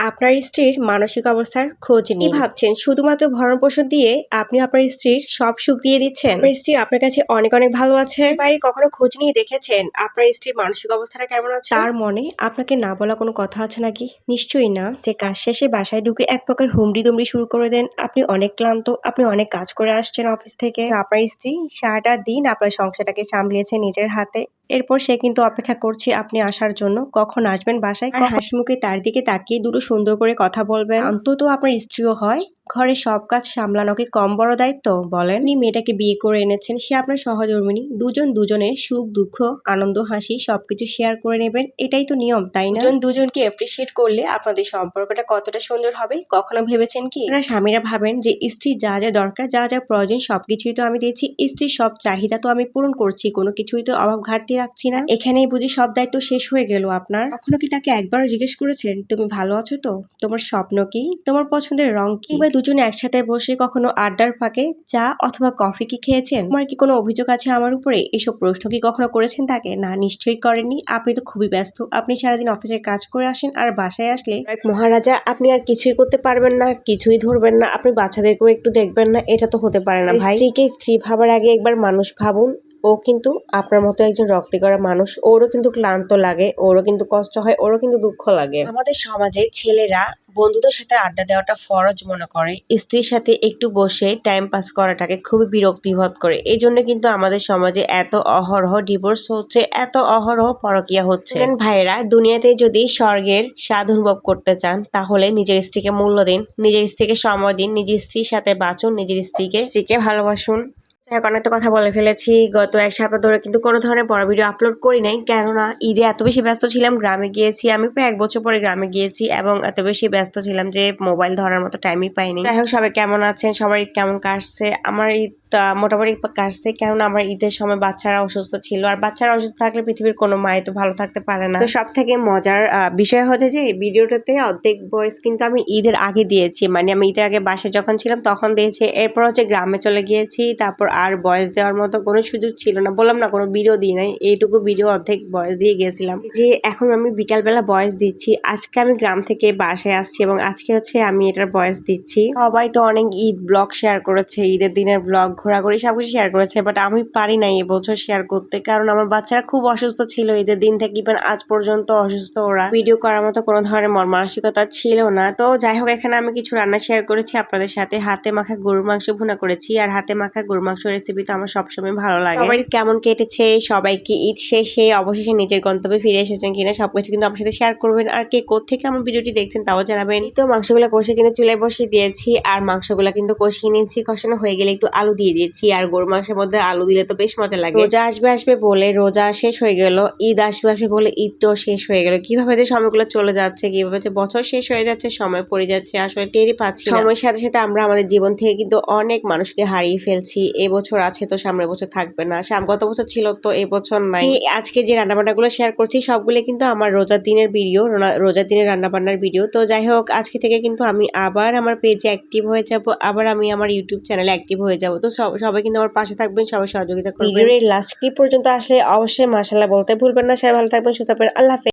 আপনার স্ত্রীর মানসিক অবস্থার খোঁজ কি ভাবছেন? শুধুমাত্র ভরণ পোষণ দিয়ে আপনি আপনার স্ত্রীর সব সুখ দিয়ে দিচ্ছেন? আপনার স্ত্রী আপনার কাছে অনেক অনেক ভালো আছে। বাইরে কখনো খোঁজ নিয়ে দেখেছেন আপনার স্ত্রীর মানসিক অবস্থাটা কেমন আছে? তার মনে আপনাকে না বলা কোনো কথা আছে নাকি? নিশ্চয়ই না। সে কাজ শেষে বাসায় ঢুকে এক প্রকার হুমড়ি দুমড়ি শুরু করে দেন। আপনি অনেক ক্লান্ত আপনি অনেক কাজ করে আসছেন অফিস থেকে। আপনার স্ত্রী সারাটা দিন আপনার সংসারটাকে সামলিয়েছে নিজের হাতে। এরপর সে কিন্তু অপেক্ষা করছে আপনি আসার জন্য। কখন আসবেন বাসায়? হাসি মুখে তার দিকে তাকিয়ে দুটো সুন্দর করে কথা বলবেন। অন্তত আপনার স্ত্রীও হয়। ঘরে সব কাজ সামলানো কি কম বড় দায়িত্ব বলেন। আপনি মেয়েটাকে বিয়ে করে এনেছেন। সে আপনার সহধর্মিনী দুজন দুজনের সুখ দুঃখ আনন্দ হাসি সবকিছু শেয়ার করে নেবেন। এটাই তো নিয়ম তাই না? দুজন দুজনকে অ্যাপ্রিসিয়েট করলে আপনাদের সম্পর্কটা কতটা সুন্দর হবে কখনো ভেবেছেন কি? আপনারা স্বামীরা ভাবেন যে স্ত্রীর যা যা দরকার যা যা প্রয়োজন সবকিছুই তো আমি দিয়েছি। স্ত্রীর সব চাহিদা তো আমি পূরণ করছি কোনো কিছুই তো অভাব ঘাটতি রাখছি না। এখানেই বুঝি সব দায়িত্ব শেষ হয়ে গেল আপনার। কখনো কি তাকে একবারও জিজ্ঞেস করেছেন তুমি ভালো আছো তো? তোমার স্বপ্ন কি? তোমার পছন্দের রং কি? বা দুজনে একসাথে বসে কখনো আড্ডার ফাঁকে চা অথবা কফি কি খেয়েছেন? তোমার কি কোনো অভিযোগ আছে আমার উপরে? এসব প্রশ্ন কি কখনো করেছেন তাকে? না নিশ্চয়ই করেননি। আপনি তো খুবই ব্যস্ত। আপনি সারাদিন অফিসের কাজ করে আসেন আর বাসায় আসলে মহারাজা আপনি আর কিছুই করতে পারবেন না কিছুই ধরবেন না। আপনি বাচ্চাদেরকেও একটু দেখবেন না এটা তো হতে পারে না। ভাই স্ত্রীকে স্ত্রী ভাবার আগে একবার মানুষ ভাবুন। ও কিন্তু আপনার মতো একজন রক্তে করা মানুষ ওরও কিন্তু ক্লান্ত লাগে ওরও কিন্তু কষ্ট হয় ওরও কিন্তু দুঃখ লাগে। আমাদের সমাজে ছেলেরা বন্ধুদের সাথে আড্ডা দেওয়াটা ফরজ মনে করে। স্ত্রীর সাথে একটু বসে টাইম পাস করাটাকে খুবই বিরক্তিবোধ করে। এই জন্য কিন্তু আমাদের সমাজে এত অহরহ ডিভোর্স হচ্ছে এত অহরহ পরকিয়া হচ্ছে। ভাইয়েরা দুনিয়াতে যদি স্বর্গের স্বাদ অনুভব করতে চান তাহলে নিজের স্ত্রীকে মূল্য দিন নিজের স্ত্রীকে সময় দিন নিজের স্ত্রীর সাথে বাঁচুন নিজের স্ত্রীকে স্ত্রীকে ভালোবাসুন। যাই অনেক কথা বলে ফেলেছি। গত এক সপ্তাহ ধরে কিন্তু কোনো ধরনের বড় ভিডিও আপলোড করি নাই। কেননা ঈদে এত বেশি ব্যস্ত ছিলাম, গ্রামে গিয়েছি। আমি প্রায় এক বছর পরে গ্রামে গিয়েছি এবং এত বেশি ব্যস্ত ছিলাম যে মোবাইল ধরার মতো টাইমই পাইনি। যাই হোক, সবাই কেমন আছেন? ঈদ কেমন কাটছে? আমার ঈদ মোটামুটি কাটছে। কেননা আমার ঈদের সময় বাচ্চারা অসুস্থ ছিল। আর বাচ্চারা অসুস্থ থাকলে পৃথিবীর কোনো মায়ে তো ভালো থাকতে পারে না। তো সব থেকে মজার বিষয় হচ্ছে যে ভিডিওটাতে অর্ধেক বয়স কিন্তু আমি ঈদের আগে দিয়েছি। মানে আমি ঈদের আগে বাসায় যখন ছিলাম তখন দিয়েছি। এরপর হচ্ছে গ্রামে চলে গিয়েছি। তারপর আর বয়স দেওয়ার মতো কোনো সুযোগ ছিল না। বললাম, না, কোনো ভিডিও দিই নাই। এইটুকু ভিডিও অর্ধেক বয়স দিয়ে গেছিলাম। যে এখন আমি বিকালবেলা বয়স দিচ্ছি, আজকে আমি গ্রাম থেকে বাসায় আসছি এবং আজকে হচ্ছে আমি এটার বয়স দিচ্ছি। সবাই তো অনেক ঈদ ব্লগ শেয়ার করেছে, ঈদের দিনের ব্লগ, ঘোরাঘুরি সবকিছু শেয়ার করেছে বাট আমি পারি নাই এবছর শেয়ার করতে কারণ আমার বাচ্চারা খুব অসুস্থ ছিল ঈদের দিন থেকে ইভেন আজ পর্যন্ত অসুস্থ ওরা। ভিডিও করার মতো কোনো ধরনের মন মানসিকতা ছিল না। তো যাই হোক, এখানে আমি কিছু রান্না শেয়ার করেছি, আপনাদের সাথে। হাতে মাখা গরুর মাংস ভুনা করেছি, আর হাতে মাখা গরুর মাংস রেসিপি তো আমার সবসময় ভালো লাগে। ঈদ কেমন কেটেছে সবাইকে ঈদ শেষে অবশেষে নিজের গন্তব্যে ফিরে এসেছেন কিনা সবকিছু কিন্তু আমার সাথে শেয়ার করবেন। আর কে কোথেকে আমার ভিডিওটি দেখছেন তাও জানাবেন। তো মাংসগুলো কষে কিন্তু চুলায় বসিয়ে দিয়েছি আর মাংসগুলো কিন্তু কষিয়ে নিয়েছি। কষানো হয়ে গেলে একটু আলু দিয়ে দিয়েছি আর গরু মাংসের মধ্যে আলু দিলে তো বেশ মজা লাগে। রোজা আসবে আসবে বলে রোজা শেষ হয়ে গেল ঈদ আসবে আসবে বলে ঈদ তো শেষ হয়ে গেল। কীভাবে যে সময়গুলো চলে যাচ্ছে কীভাবে যে বছর শেষ হয়ে যাচ্ছে সময় পড়ে যাচ্ছে আসলে টেরই পাচ্ছি না। সময়ের সাথে সাথে আমরা আমাদের জীবন থেকে কিন্তু অনেক মানুষকে হারিয়ে ফেলছি। এবছর আছে তো সামনের বছর থাকবে না। গত বছর ছিল তো এবছর নাই। আজকে যে রান্নাবান্নাগুলো শেয়ার করছি সবগুলো কিন্তু আমার রোজার দিনের ভিডিও রোজার দিনের রান্নাবান্নার ভিডিও তো যাই হোক আজকে থেকে কিন্তু আমি আবার আমার পেজে অ্যাক্টিভ হয়ে যাব আবার আমি আমার ইউটিউব চ্যানেলে অ্যাক্টিভ হয়ে যাব। তো সব- সবাই কিন্তু আমার পাশে থাকবেন সবাই সহযোগিতা করবেন। লাস্ট কি পর্যন্ত আসলে অবশ্যই মাসাল্লাহ বলতে ভুলবেন না। সবাই ভালো থাকবেন সুস্থ থাকবেন। আল্লাহ হাফেজ।